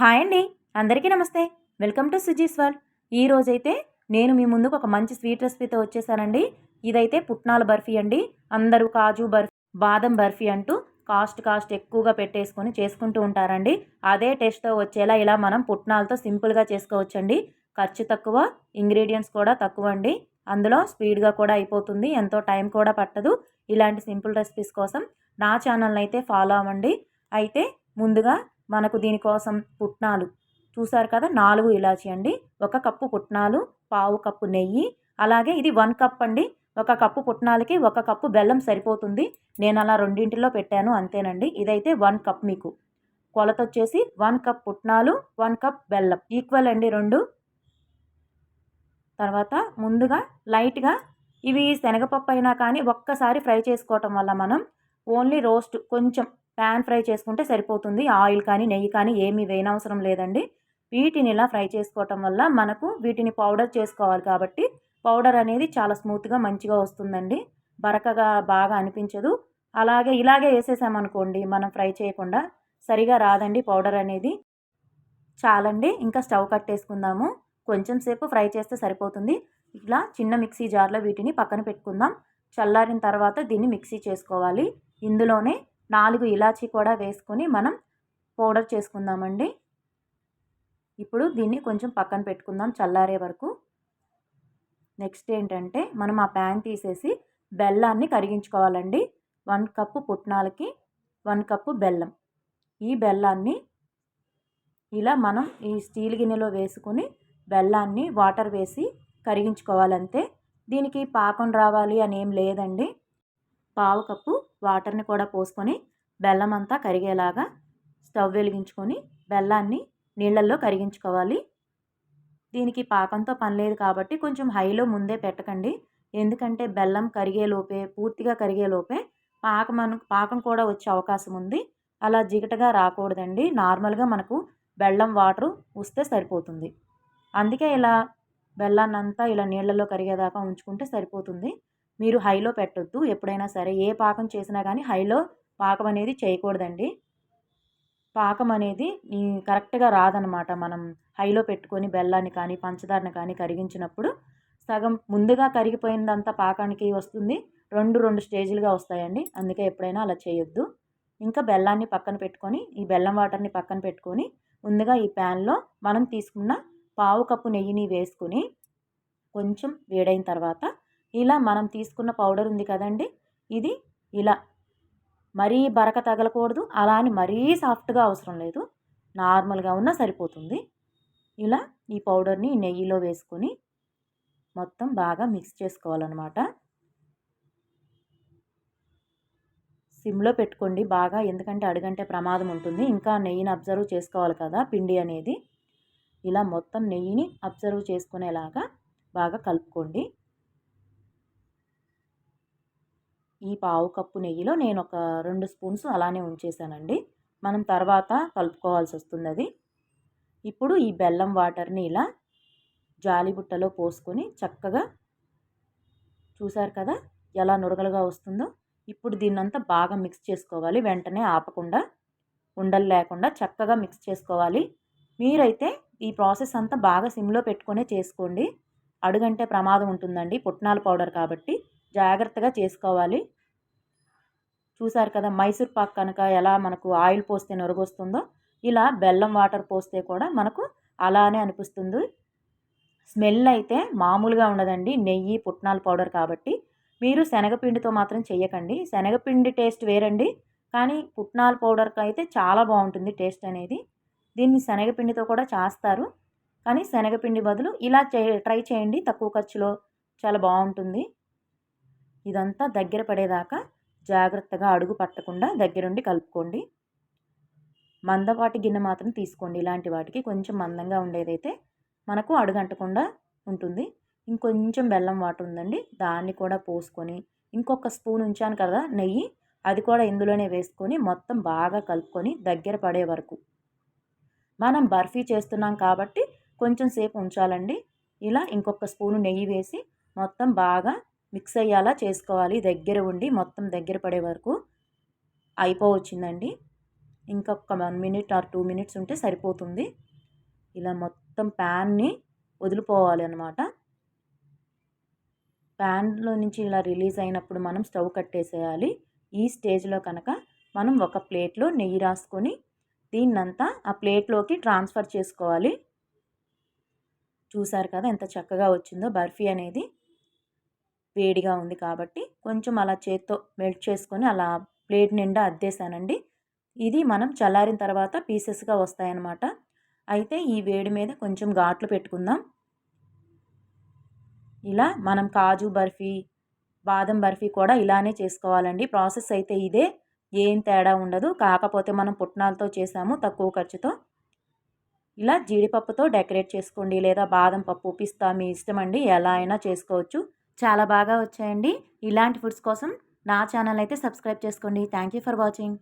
Hi అండి. అందరికీ నమస్తే. Welcome to Suji's world. ఈ రోజైతే నేను మీ ముందుకు ఒక మంచి స్వీట్ రెసిపీతో వచ్చేసానండి. ఇదైతే పుట్నాల బర్ఫీ అండి. అందరూ కాజు బర్ఫీ బాదం బర్ఫీ అంటూ కాస్ట్ కాస్ట్ ఎక్కువగా పెట్టేసుకొని చేసుకుంటూ ఉంటారండి. అదే టేస్ట్తో వచ్చేలా ఇలా మనం పుట్నాలతో సింపుల్గా చేసుకోవచ్చండి. ఖర్చు తక్కువ ఇంగ్రీడియంట్స్ కూడా తక్కువ అండి. అందులో స్పీడ్గా కూడా అయిపోతుంది. ఎంతో టైం కూడా పట్టదు. ఇలాంటి సింపుల్ రెసిపీస్ కోసం నా ఛానల్ని అయితే ఫాలో అవ్వండి. అయితే ముందుగా మనకు దీనికోసం పుట్నాలు. చూసారు కదా? నాలుగు ఇలాచి అండి. ఒక కప్పు పుట్నాలు పావు కప్పు నెయ్యి. అలాగే ఇది వన్ కప్ అండి. ఒక కప్పు పుట్నాలకి ఒక కప్పు బెల్లం సరిపోతుంది. నేను అలా రెండింటిలో పెట్టాను అంతేనండి. ఇదైతే వన్ కప్ మీకు. కొలత వచ్చేసి వన్ కప్ పుట్నాలు వన్ కప్ బెల్లం. ఈక్వల్ అండి రెండు. తర్వాత ముందుగా లైట్గా ఇవి శనగపప్పు అయినా కానీ ఒక్కసారి ఫ్రై చేసుకోవటం వల్ల మనం ఓన్లీ రోస్ట్ కొంచెం ప్యాన్ ఫ్రై చేసుకుంటే సరిపోతుంది. ఆయిల్ కానీ నెయ్యి కానీ ఏమీ వేయనవసరం లేదండి. వీటిని ఇలా ఫ్రై చేసుకోవటం వల్ల మనకు వీటిని పౌడర్ చేసుకోవాలి కాబట్టి పౌడర్ అనేది చాలా స్మూత్గా మంచిగా వస్తుందండి. బరకగా బాగా అనిపించదు. అలాగే ఇలాగే వేసేసామనుకోండి మనం ఫ్రై చేయకుండా సరిగా రాదండి పౌడర్ అనేది. చాలండి. ఇంకా స్టవ్ కట్టేసుకుందాము. కొంచెం సేపు ఫ్రై చేస్తే సరిపోతుంది. ఇలా చిన్న మిక్సీ జార్లో వీటిని పక్కన పెట్టుకుందాం. చల్లారిన తర్వాత దీన్ని మిక్సీ చేసుకోవాలి. ఇందులోనే నాలుగు ఇలాచీ కూడా వేసుకొని మనం పౌడర్ చేసుకుందామండి. ఇప్పుడు దీన్ని కొంచెం పక్కన పెట్టుకుందాం చల్లారే వరకు. నెక్స్ట్ ఏంటంటే మనం ఆ ప్యాన్ తీసేసి బెల్లాన్ని కరిగించుకోవాలండి. వన్ కప్పు పుట్నాలకి వన్ కప్పు బెల్లం. ఈ బెల్లాన్ని ఇలా మనం ఈ స్టీల్ గిన్నెలో వేసుకొని బెల్లాన్ని వాటర్ వేసి కరిగించుకోవాలంతే. దీనికి పాకం రావాలి అని ఏం లేదండి. పావు కప్పు వాటర్ని కూడా పోసుకొని బెల్లం అంతా కరిగేలాగా స్టవ్ వెలిగించుకొని బెల్లాన్ని నీళ్ళల్లో కరిగించుకోవాలి. దీనికి పాకంతో పని లేదు కాబట్టి కొంచెం హైలో ముందే పెట్టకండి. ఎందుకంటే బెల్లం కరిగేలోపే పూర్తిగా కరిగేలోపే పాకం పాకం కూడా వచ్చే అవకాశం ఉంది. అలా జిగటగా రాకూడదండి. నార్మల్గా మనకు బెల్లం వాటర్ వస్తే సరిపోతుంది. అందుకే ఇలా బెల్లాన్ని అంతా ఇలా నీళ్ళల్లో కరిగేదాకా ఉంచుకుంటే సరిపోతుంది. మీరు హైలో పెట్టొద్దు. ఎప్పుడైనా సరే ఏ పాకం చేసినా కానీ హైలో పాకం అనేది చేయకూడదండి. పాకం అనేది కరెక్ట్గా రాదనమాట. మనం హైలో పెట్టుకొని బెల్లాన్ని కానీ పంచదారని కానీ కరిగించినప్పుడు సగం ముందుగా కరిగిపోయిందంతా పాకానికి వస్తుంది. రెండు రెండు స్టేజీలుగా వస్తాయండి. అందుకే ఎప్పుడైనా అలా చేయొద్దు. ఇంకా బెల్లాన్ని పక్కన పెట్టుకొని ఈ బెల్లం వాటర్ని పక్కన పెట్టుకొని ముందుగా ఈ ప్యాన్లో మనం తీసుకున్న పావు కప్పు నెయ్యిని వేసుకుని కొంచెం వేడైన తర్వాత ఇలా మనం తీసుకున్న పౌడర్ ఉంది కదండి ఇది ఇలా. మరీ బరక తగలకూడదు అలా అని మరీ సాఫ్ట్గా అవసరం లేదు. నార్మల్గా ఉన్నా సరిపోతుంది. ఇలా ఈ పౌడర్ని నెయ్యిలో వేసుకొని మొత్తం బాగా మిక్స్ చేసుకోవాలన్నమాట. సిమ్లో పెట్టుకోండి బాగా ఎందుకంటే అడుగంటే ప్రమాదం ఉంటుంది. ఇంకా నెయ్యిని అబ్జర్వ్ చేసుకోవాలి కదా పిండి అనేది. ఇలా మొత్తం నెయ్యిని అబ్జర్వ్ చేసుకునేలాగా బాగా కలుపుకోండి. ఈ పావు కప్పు నెయ్యిలో నేను ఒక రెండు స్పూన్స్ అలానే ఉంచేసానండి. మనం తర్వాత కలుపుకోవాల్సి వస్తుంది అది ఇప్పుడు ఈ బెల్లం వాటర్ని ఇలా జాలి బుట్టలో పోసుకొని చక్కగా చూసారు కదా ఎలా నురగలుగా వస్తుందో? ఇప్పుడు దీన్నంతా బాగా మిక్స్ చేసుకోవాలి. వెంటనే ఆపకుండా ఉండలు లేకుండా చక్కగా మిక్స్ చేసుకోవాలి. మీరైతే ఈ ప్రాసెస్ అంతా బాగా సిమ్లో పెట్టుకునే చేసుకోండి. అడుగంటే ప్రమాదం ఉంటుందండి. పుట్నాల పౌడర్ కాబట్టి. జాగ్రత్తగా చేసుకోవాలి. చూసారు కదా మైసూర్ పాక్ కనుక ఎలా మనకు ఆయిల్ పోస్తే నొరగొస్తుందో ఇలా బెల్లం వాటర్ పోస్తే కూడా మనకు అలానే అనిపిస్తుంది. స్మెల్ అయితే మామూలుగా ఉండదండి నెయ్యి పుట్నాల పౌడర్ కాబట్టి. మీరు శనగపిండితో మాత్రం చేయకండి శనగపిండి టేస్ట్ వేరండి కానీ పుట్నాల పౌడర్కి అయితే చాలా బాగుంటుంది టేస్ట్ అనేది. దీన్ని శనగపిండితో కూడా చేస్తారు. కానీ శనగపిండి బదులు ఇలా చే ట్రై చేయండి తక్కువ ఖర్చులో చాలా బాగుంటుంది. ఇదంతా దగ్గర పడేదాకా జాగ్రత్తగా అడుగు పట్టకుండా దగ్గరుండి కలుపుకోండి. మందపాటి గిన్నె మాత్రం తీసుకోండి. ఇలాంటి వాటికి కొంచెం మందంగా ఉండేదైతే మనకు అడుగంటకుండా ఉంటుంది. ఇంకొంచెం బెల్లం వాటర్ ఉందండి. దాన్ని కూడా పోసుకొని ఇంకొక స్పూన్ ఉంచాను కదా నెయ్యి అది కూడా ఇందులోనే వేసుకొని మొత్తం బాగా కలుపుకొని దగ్గర పడే వరకు. మనం బర్ఫీ చేస్తున్నాం కాబట్టి కొంచెం సేపు ఉంచాలండి. ఇలా ఇంకొక స్పూను నెయ్యి వేసి మొత్తం బాగా మిక్స్ అయ్యేలా చేసుకోవాలి. దగ్గర ఉండి మొత్తం దగ్గర పడే వరకు అయిపోవచ్చిందండి. ఇంకొక one minute or two minutes ఉంటే సరిపోతుంది. ఇలా మొత్తం ప్యాన్ని వదిలిపోవాలి అనమాట ప్యాన్లో నుంచి ఇలా రిలీజ్ అయినప్పుడు మనం స్టవ్ కట్టేసేయాలి. ఈ స్టేజ్లో కనుక మనం ఒక ప్లేట్లో నెయ్యి రాసుకొని దీన్నంతా ఆ ప్లేట్లోకి ట్రాన్స్ఫర్ చేసుకోవాలి. చూసారు కదా ఎంత చక్కగా వచ్చిందో బర్ఫీ అనేది. వేడిగా ఉంది కాబట్టి కొంచెం అలా చేత్తో మెల్ట్ చేసుకొని అలా ప్లేట్ నిండా అద్దేశానండి ఇది మనం చల్లారిన తర్వాత పీసెస్గా వస్తాయన్నమాట. అయితే ఈ వేడి మీద కొంచెం ఘాట్లు పెట్టుకుందాం. ఇలా మనం కాజు బర్ఫీ బాదం బర్ఫీ కూడా ఇలానే చేసుకోవాలండి. ప్రాసెస్ అయితే ఇదే. ఏం తేడా ఉండదు. కాకపోతే మనం పుట్నాలతో చేసాము తక్కువ ఖర్చుతో. ఇలా జీడిపప్పుతో డెకరేట్ చేసుకోండి లేదా బాదం పప్పు పిస్తా మీ ఇష్టం అండి ఎలా అయినా చేసుకోవచ్చు. చాలా బాగా వచ్చాయండి. ఇలాంటి ఫుడ్స్ కోసం నా ఛానల్ అయితే సబ్స్క్రైబ్ చేసుకోండి. Thank you for watching.